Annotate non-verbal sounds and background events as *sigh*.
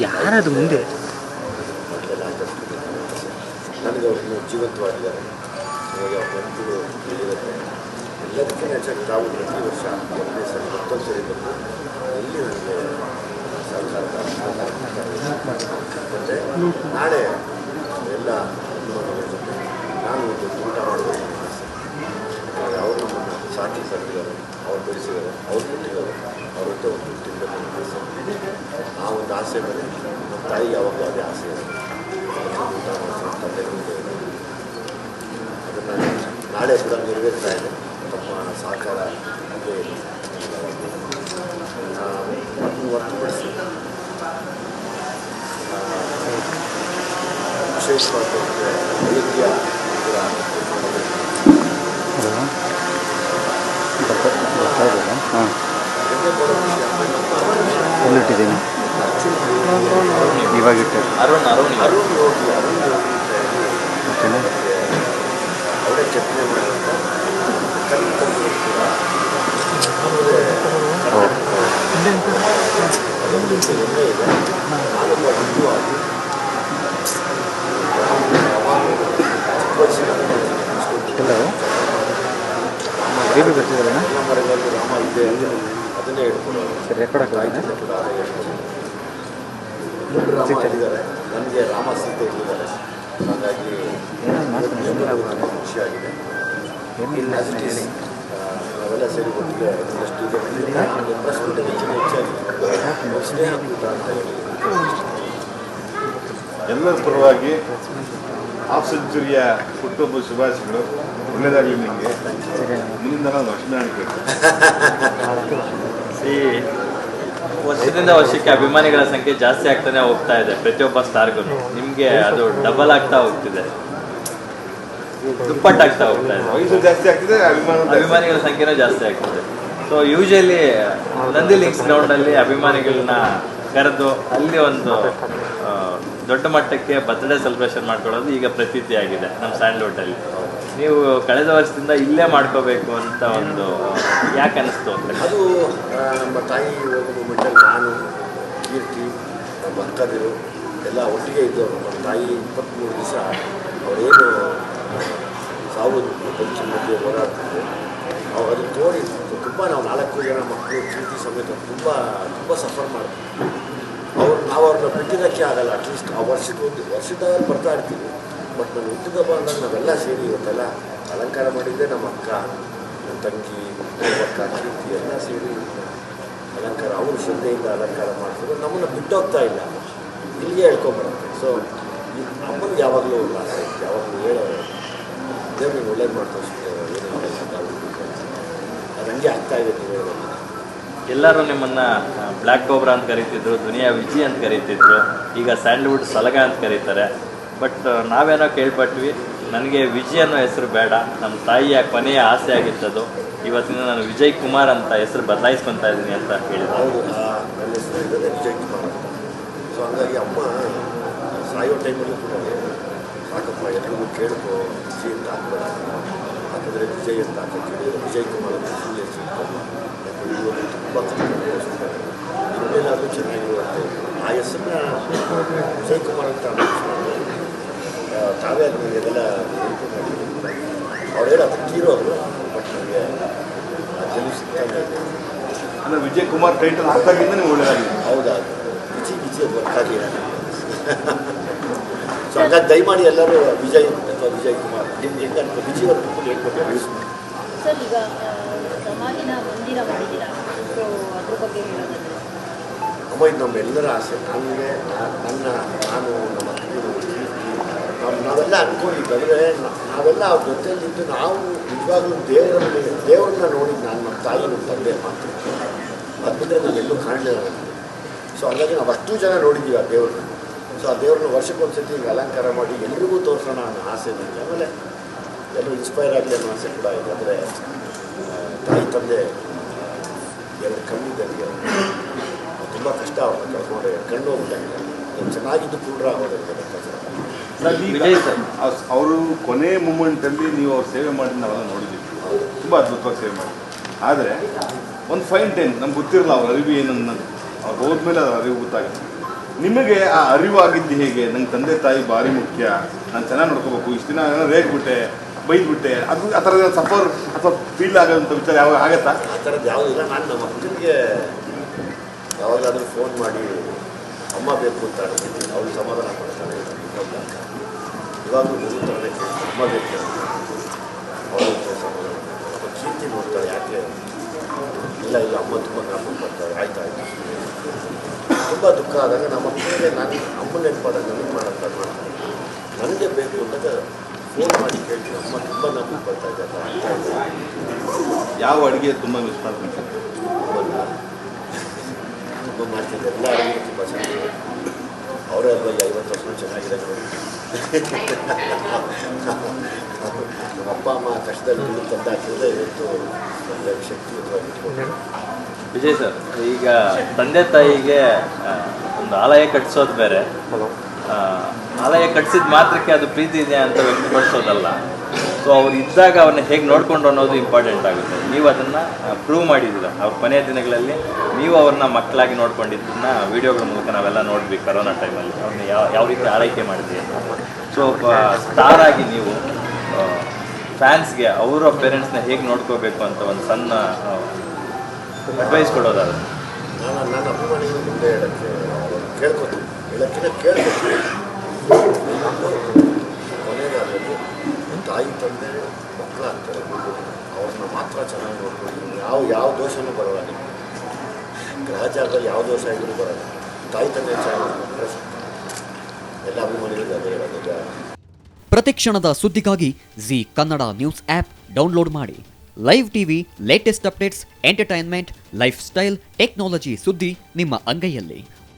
ಯಾರದು ಮುಂದೆ? ನನಗೆ ಜೀವಂತವಾಗಿದ್ದಾರೆ. ಪ್ರತಿ ವರ್ಷ ಇಲ್ಲಿ ನನಗೆ ನಾಳೆ ಎಲ್ಲ ಅಭಿಮಾನಿಗಳ ಜೊತೆ ನಾನು ಒಂದು ಊಟ ಮಾಡಬೇಕು ಅಂತ ಆಸೆ. ಹಾಗಾಗಿ ಅವರು ನಮ್ಮನ್ನು ಸಾಕಿ ಸರಿದ್ದಾರೆ ಅವ್ರು ಬೆಳೆಸಿದ್ದಾರೆ. ಅವ್ರು ಕೊಟ್ಟಿದ್ದಾರೆ. ಅವ್ರ ಜೊತೆ ಒಂದು ಆಸೆ ಆ ಒಂದು ಆಸೆ ಮೇಲೆ ನಮ್ಮ ತಾಯಿ ಯಾವಾಗಲೂ ಅದೇ ಆಸೆ ಇದೆ ತಂದೆ ಅದನ್ನು ನಾಳೆ ಕೂಡ ನೆರವೇರ್ತಾ ಇದೆ. ತಮ್ಮ ಸಹಕಾರ ಅದೇ ಹೊರತುಪಡಿಸಿ ಆ, ವಿಶೇಷವಾದ ಅಯೋಧ್ಯ ಕೂಡ ಹಾಂ ಹೆಮ್ಮೆ ಪಡೋ ವಿಷಯ ನಮ್ಮ ಎಲ್ಲಿಟ್ಟಿದ್ದೀನಿ ಇವಾಗ ಇಟ್ಟೆ ಅರುಣ್ ಅರುಣ್ ಅರುಣ್ ಹೋಗಿ ಅರುಣ್ ಹೋಗಿ ಅಂತ ಹೇಳಿ ಓಕೆನಾ ಅವರೇ ಕೆತ್ತನೆ ಮಾಡಿದಂಥ ಕಲ್ಲಿದ್ದಲು ಕೂಡ ಆಮೇಲೆ ಅದೊಂದು ಹೆಮ್ಮೆ ಇದೆ ನಾನೊಬ್ಬ ಹಿಂದೂ ಆಗಿ ಇವಾಗ ಚಿಕ್ಕ ಬರ್ತಿದ್ದಾರೆ ಎಲ್ಲವು ಬೇಬಿ ಬರ್ತಿದ್ರಣ್ಣ ಅದನ್ನೇ ಸರಿ ರೆಕಾರ್ಡ್ ಕೂಡ ರಾಮ ನನಗೆ ರಾಮ ಸೀತೆ ಹಾಗಾಗಿ ತುಂಬ ಖುಷಿಯಾಗಿದೆ. ನಾವೆಲ್ಲ ಸೇರಿ ಒಟ್ಟಿಗೆ ಪ್ರಸ್ತುತ ಹೆಚ್ಚಿನ ಹೆಚ್ಚಾಗಿ ಸ್ನೇಹಕೂಟ ಅಂತ ಹೇಳಿ. ಎಲ್ಲರ ಪರವಾಗಿ ಹಾಫ್ ಸೆಂಚುರಿಯ ಕುಟುಂಬ ಶುಭಾಶಯಗಳು. ಒಳ್ಳೆಯದಾಗಲಿ ನಿಮಗೆ. ಮುಂದಿನ ಕೇಳ್ತೀನಿ ಈ *laughs* ವರ್ಷದಿಂದ ವರ್ಷಕ್ಕೆ ಅಭಿಮಾನಿಗಳ ಸಂಖ್ಯೆ ಜಾಸ್ತಿ ಆಗ್ತಾನೆ ಹೋಗ್ತಾ ಇದೆ ಪ್ರತಿಯೊಬ್ಬ ಸ್ಟಾರ್ಗೂ ನಿಮ್ಗೆ ಅದು ಡಬಲ್ ಆಗ್ತಾ ಹೋಗ್ತಿದೆ. ದುಪ್ಪಟ್ಟಾಗ್ತಾ ಹೋಗ್ತಾ ಇದೆ. ಜಾಸ್ತಿ ಆಗ್ತಿದೆ ಅಭಿಮಾನ ಅಭಿಮಾನಿಗಳ ಸಂಖ್ಯೆನೂ ಜಾಸ್ತಿ ಆಗ್ತಿದೆ. So usually Nandi links ground ಅಲ್ಲಿ ಅಭಿಮಾನಿಗಳನ್ನ ಕರೆದು ಅಲ್ಲಿ ಒಂದು ದೊಡ್ಡ ಮಟ್ಟಕ್ಕೆ ಬರ್ತ್ಡೇ ಸೆಲೆಬ್ರೇಷನ್ ಮಾಡ್ಕೊಳ್ಳೋದು ಈಗ ಪ್ರತೀತಿ ಆಗಿದೆ ನಮ್ಮ ಸ್ಯಾಂಡ್ಲ್ವುಡ್ ಅಲ್ಲಿ ನೀವು ಕಳೆದ ವರ್ಷದಿಂದ ಇಲ್ಲೇ ಮಾಡ್ಕೋಬೇಕು ಅಂತ ಒಂದು ಯಾಕೆ ಅನಿಸ್ತು ಅಂತ? ಅದು ನಮ್ಮ ತಾಯಿ ಹೋಗೋ ಮೂಮೆಂಟಲ್ಲಿ ನಾನು, ಕೀರ್ತಿ, ನಮ್ಮ ಅಕ್ಕದಿರು ಎಲ್ಲ ಒಟ್ಟಿಗೆ ಇದ್ದವರು. ನಮ್ಮ ತಾಯಿ ಇಪ್ಪತ್ತ್ಮೂರು ದಿವಸ ಅವರೇನು ಸಾವು ಬದುಕಿನ ಮಧ್ಯೆ ಹೋರಾಡ್ತಿದ್ರು. ಅವ್ರು ಅದನ್ನು ತೋರಿ, ತುಂಬ ನಾವು ನಾಲ್ಕು ಜನ ಮಕ್ಕಳು ಕೀರ್ತಿ ಸಮೇತ ತುಂಬ ತುಂಬ ಸಫರ್ ಮಾಡ್ತೀವಿ ಅವ್ರು, ನಾವು ಅವ್ರನ್ನ ಬಿಟ್ಟಿದ್ದಕ್ಕೆ ಆಗಲ್ಲ. ಅಟ್ಲೀಸ್ಟ್ ಆ ವರ್ಷದ ಒಂದು ವರ್ಷದವ್ರು ಬರ್ತಾ ಇರ್ತೀವಿ. ಬಟ್ ನಾನು ಹುಟ್ಟಿದಪ್ಪ ಅಂದಾಗ ನಾವೆಲ್ಲ ಸೇರಿ ಇವತ್ತೆಲ್ಲ ಅಲಂಕಾರ ಮಾಡಿದ್ದೆ ನಮ್ಮ ಅಕ್ಕ ನನ್ನ ತಂಗಿ, ನಮ್ಮ ಅಕ್ಕ, ಕೀರ್ತಿ ಎಲ್ಲ ಸೇರಿ ಅಲಂಕಾರ, ಅವರು ಶ್ರದ್ಧೆಯಿಂದ ಅಲಂಕಾರ ಮಾಡ್ತಾರೆ ನಮ್ಮನ್ನು ಬಿಟ್ಟೋಗ್ತಾ ಇಲ್ಲ. ಇಲ್ಲಿಗೆ ಹೇಳ್ಕೊಂಬರುತ್ತೆ ಸೊ ಈ ಅಮ್ಮನಿಗೆ ಯಾವಾಗಲೂ ಒಂದು ಆಸೆ ಯಾವಾಗಲೂ ಹೇಳೋರು ನೀವು ಒಳ್ಳೇದು ಮಾಡ್ತಾರೆ ಏನು ಆಗ್ತಾ ಇದೆ ನೀವು ಎಲ್ಲರೂ ನಿಮ್ಮನ್ನ ಬ್ಲ್ಯಾಕ್ ಕೋಬ್ರಾ ಅಂತ ಕರೀತಿದ್ರು, ದುನಿಯಾ ವಿಜಿ ಅಂತ ಕರೀತಿದ್ರು, ಈಗ ಸ್ಯಾಂಡ್ಲ್ವುಡ್ ಸಲಗ ಅಂತ ಕರೀತಾರೆ. ಬಟ್ ನಾವೇನೋ ಕೇಳ್ಪಟ್ವಿ, ನನಗೆ ವಿಜಯ್ ಅನ್ನೋ ಹೆಸರು ಬೇಡ. ನಮ್ಮ ತಾಯಿಯ ಕೊನೆಯ ಆಸೆ ಆಗಿತ್ತದು ಇವತ್ತಿನ ನಾನು ವಿಜಯ್ ಕುಮಾರ್ ಅಂತ ಹೆಸರು ಬದಲಾಯಿಸ್ಕೊತಾ ಇದ್ದೀನಿ ಅಂತ ಹೇಳಿದ್ರು. ಹೌದು ನನ್ನ ಹೆಸರು ಇರೋದೇ ವಿಜಯ್ ಕುಮಾರ್ ಅಂತ. ಸೊ ಹಂಗಾಗಿ ಅಮ್ಮ ಸಾಯೋ ಟೈಮಲ್ಲೂ ಕೂಡ ಸಾಕಪ್ಪ ಎಲ್ರಿಗೂ ಕೇಳ್ಕೊ, ವಿಜಯ್ ಅಂತ ಹಾಕ್ಬೇಡ ವಿಜಯ್ ಅಂತ ಹಾಕಿದ್ರೆ ವಿಜಯ್ ಕುಮಾರ್ ಅಂತ ಫುಲ್ ಹೆಸರು ಯಾಕಂದ್ರೆ ಇವರು ತುಂಬ ಇನ್ನೇನಾದರೂ ಚೆನ್ನಾಗಿರುವಂತೆ ಆ ಹೆಸರನ್ನ ವಿಜಯ್ ಕುಮಾರ್ ಅಂತ ತಾವೇ ಅದು ಇದೆಲ್ಲ ನೆನಪು ಮಾಡಿದ್ರು ಅವ್ರು. ಹೇಳೋ ತೀರೋರು ಬಟ್ ನನಗೆ ಗೆಲುವು ಸಿಗ್ತಾನೆ ಅಂದರೆ ವಿಜಯ್ ಕುಮಾರ್ ಟೈಟಲ್ ಹಾಕ್ದಾಗಿಂದ ನೀವು ಒಳ್ಳೆಯದಾಗಿದೆ ಹೌದಾ ಬಿಚಿ ಬಿಚಿ ಅದು ವರ್ಕ್ ಆಗಿಲ್ಲ ಸೊ ಹಂಗಾಗಿ ದಯಮಾಡಿ ಎಲ್ಲರೂ ವಿಜಯ್ ಅಥವಾ ವಿಜಯ್ ಕುಮಾರ್ ನಿಮ್ಗೆ ಹೆಂಗೆ ಅಂತ ವಿಜಯ್ ಅವ್ರ people ಹೇಳ್ಕೊಟ್ಟು ಸರ್ ಈಗ ಆ, ಸಮಾಧಿನ ಮಂದಿರ ಮಾಡಿದ್ದೀರಾ? ಸೊ ಅದ್ರ ಬಗ್ಗೆ ಹೇಳೋದಾದ್ರೆ. ಅಮ್ಮ ಇದು ನಮ್ಮೆಲ್ಲರ ಆಸೆ. ನನಗೆ ನನ್ನ ನಾನು ನಮ್ಮ ಅಕ್ಕನಿಗೆ ಕೀರ್ತಿ ನಾವು ನಾವೆಲ್ಲ ಅನ್ಕೊಂಡಿದ್ದಂದರೆ ನಾವೆಲ್ಲ ಅವ್ರ ಜೊತೆಯಲ್ಲಿದ್ದು ನಾವು ನಿಜವಾಗ್ಲೂ ದೇವರಲ್ಲಿ ದೇವರನ್ನ ನೋಡಿದ್ದು ನಾನು ನಮ್ಮ ತಾಯಿ ನಮ್ಮ ತಂದೆ ಮಾತು ಅದು ಬಿಟ್ಟರೆ ನಾವೆಲ್ಲೂ ಕಾಣಲಿಲ್ಲ ಸೊ ಹಾಗಾಗಿ ನಾವು ಅಷ್ಟು ಜನ ನೋಡಿದ್ದೀವಿ ಆ ದೇವ್ರನ್ನ ಸೊ ಆ ದೇವ್ರನ್ನ ವರ್ಷಕ್ಕೊಂದು ಸತಿ ಅಲಂಕಾರ ಮಾಡಿ ಎಲ್ರಿಗೂ ತೋರಿಸೋಣ ಅನ್ನೋ ಆಸೆ ಇದೆ ಆಮೇಲೆ ಎಲ್ಲರೂ ಇನ್ಸ್ಪೈರ್ ಆಗಲಿ ಅನ್ನೋ ಆಸೆ ಕೂಡ ಇದೆ ಅಂದರೆ ತಾಯಿ ತಂದೆ ಎರಡು ಕಣ್ಣಿದ್ದಂಗೆ ತುಂಬ ಕಷ್ಟ ಅವ್ರನ್ನ ಕಳ್ಕೊಂಡ್ರೆ ಕಣ್ಣು ಅವ್ರು ಚೆನ್ನಾಗಿದ್ದು ಕೂಡ ಆಗೋದಿಲ್ಲ ವಿಜಯ್ ಸರ್ ಅವರು ಕೊನೆ ಮೂಮೆಂಟಲ್ಲಿ ನೀವು ಅವ್ರು ಸೇವೆ ಮಾಡಿ ನಾವೆಲ್ಲ ನೋಡಿದ್ದೀವಿ. ತುಂಬ ಅದ್ಭುತವಾಗಿ ಸೇವೆ ಮಾಡಿ ಆದರೆ ಒಂದು ಫೈನ್ ಟೈಮ್ ನಮ್ಗೆ ಗೊತ್ತಿರಲ್ಲ ಅವ್ರ ಅರಿವು ಏನು ಅನ್ನೋದು ಅವ್ರು ಹೋದ್ಮೇಲೆ ಅದ್ರ ಅರಿವು ಗೊತ್ತಾಗುತ್ತೆ. ನಿಮಗೆ ಆ ಅರಿವು ಆಗಿದ್ದು ಹೇಗೆ? ನಂಗೆ ತಂದೆ ತಾಯಿ ಭಾರಿ ಮುಖ್ಯ. ನಾನು ಚೆನ್ನಾಗಿ ನೋಡ್ಕೋಬೇಕು. ಇಷ್ಟು ದಿನ ಏನೋ ರೇಗ್ಬಿಟ್ಟೆ ಬೈದ್ಬಿಟ್ಟೆ ಅದು ಆ ಥರದ ಸಫರ್ ಅಥವಾ ಫೀಲ್ ಆಗೋಂಥ ವಿಚಾರ ಯಾವಾಗ ಆಗತ್ತಾ? ಆ ಥರದ್ದು ಯಾವುದಿಲ್ಲ. ನಾನು ನಮ್ಮ ಅಕ್ಕನಿಗೆ ಯಾವಾಗಾದರೂ ಫೋನ್ ಮಾಡಿ ಅಮ್ಮ ಬೇಕು ಅಂತ ಹೇಳ್ತೀನಿ ಅವಳು ಸಮಾಧಾನ ಮಾಡ್ತಾಳೆ ಇವಾಗಲೂ ತರಬೇಕು ಅಮ್ಮ ಬೇಕು ಅವಳು ಸಮಾಧಾನ ಕೀರ್ತಿ ಯಾಕೆ? ಇಲ್ಲ ಇಲ್ಲ, ಅಮ್ಮ ತುಂಬ ಜ್ಞಾಪಕ ಮಾಡ್ತಾಳೆ ಆಯ್ತು ಆಯ್ತು. ತುಂಬ ದುಃಖ ಆದಾಗ ನಮ್ಮ ಮಕ್ಕಳಿಗೆ ನಾನು ಅಮ್ಮ ನೆನಪಾದಾಗ ನನಗೆ ಮಾಡೋಕ್ಕೆ ಮಾಡ್ತಾರೆ. ನನಗೆ ಬೇಕು ಅಂದಾಗ ಫೋನ್ ಮಾಡಿ ಕೇಳ್ತೀನಿ. ಅಮ್ಮ ತುಂಬ ಜ್ಞಾಪಕ ಬರ್ತಾ ಇದ್ದಾರೆ ಯಾವ ಅಡುಗೆ ತುಂಬ ಮಿಸ್ ಅಮ್ಮನ್ನ ತುಂಬ ಮಾಡ್ತಿದ್ದೆ ಎಲ್ಲ ಅಡುಗೆ ತುಂಬ ಚೆನ್ನಾಗಿದೆ. ಅವರೇ ಅಲ್ವಾ ಈ ಐವತ್ತು ವರ್ಷ ಚೆನ್ನಾಗಿದೆ ನೋಡಿ ನಮ್ಮ ಅಪ್ಪ ಅಮ್ಮ ಕಷ್ಟದಲ್ಲಿ ತಂದು ಹಾಕಿದ್ರೆ ಇವತ್ತು ಒಳ್ಳೆ ಶಕ್ತಿಯುತವಾಗಿ ವಿಜಯ್ ಸರ್ ಈಗ ತಂದೆ ತಾಯಿಗೆ ಒಂದು ಆಲಯ ಕಟ್ಟಿಸೋದು ಬೇರೆ. ಆಲಯ ಕಟ್ಸಿದ ಮಾತ್ರಕ್ಕೆ ಅದು ಪ್ರೀತಿ ಇದೆ ಅಂತ ವ್ಯಕ್ತಪಡಿಸೋದಲ್ಲ. ಸೊ ಅವ್ರು ಇದ್ದಾಗ ಅವ್ರನ್ನ ಹೇಗೆ ನೋಡ್ಕೊಂಡು ಅನ್ನೋದು ಇಂಪಾರ್ಟೆಂಟ್ ಆಗುತ್ತೆ. ನೀವು ಅದನ್ನು ಪ್ರೂವ್ ಮಾಡಿದ್ದೀರ? ಅವ್ರ ಕೊನೆಯ ದಿನಗಳಲ್ಲಿ ನೀವು ಅವ್ರನ್ನ ಮಕ್ಕಳಾಗಿ ನೋಡ್ಕೊಂಡಿದ್ದನ್ನ ವಿಡಿಯೋಗಳ ಮೂಲಕ ನಾವೆಲ್ಲ ನೋಡ್ಬೇಕು ಕರೋನಾ ಟೈಮಲ್ಲಿ ಅವ್ರನ್ನ ಯಾವ ಯಾವ ರೀತಿ ಆರೈಕೆ ಮಾಡಿದ್ವಿ ಅಂತ. ಸೊ ಸ್ಟಾರ್ ಆಗಿ ನೀವು ಫ್ಯಾನ್ಸ್ಗೆ ಅವರ ಪೇರೆಂಟ್ಸ್ನ ಹೇಗೆ ನೋಡ್ಕೋಬೇಕು ಅಂತ ಒಂದು ಸಣ್ಣ ಅಡ್ವೈಸ್ ಕೊಡೋದಾದ್ರೆ. ನಾನು ಅಭಿಮಾನಿಗಳು ಮುಂದೆ ಹೇಳಕ್ಕೆ ಕೇಳ್ಕೊತೀನಿ. ಹೇಳಕ್ಕಿಂತ ಕೇಳ್ಕೊತೀನಿ. ತಾಯಿ ತಂದೆ ಮಕ್ಕಳಾಗ್ತಾರೆ ಅವ್ರನ್ನ ಮಾತ್ರ ಚೆನ್ನಾಗಿ ನೋಡ್ಕೊಂಡು ಯಾವ ಯಾವ ದೋಷನೂ ಬರೋಲ್ಲ ಗ್ರಹಚಾರದಲ್ಲಿ ಯಾವ ದೋಷ ಇದ್ರೂ ಬರೋಲ್ಲ. ತಾಯಿ ತಂದೆ ಚೆನ್ನಾಗಿ. ಎಲ್ಲ ಅಭಿಮಾನಿಗಳಿಗೆ ಅದೇ ಹೇಳೋದು ಈಗ. ಪ್ರತಿಕ್ಷಣದ ಸುದ್ದಿಗಾಗಿ Zee Kannada news app download ಮಾಡಿ. Live TV latest updates entertainment lifestyle technology ಸುದ್ದಿ ನಿಮ್ಮ ಅಂಗೈಯಲ್ಲಿ.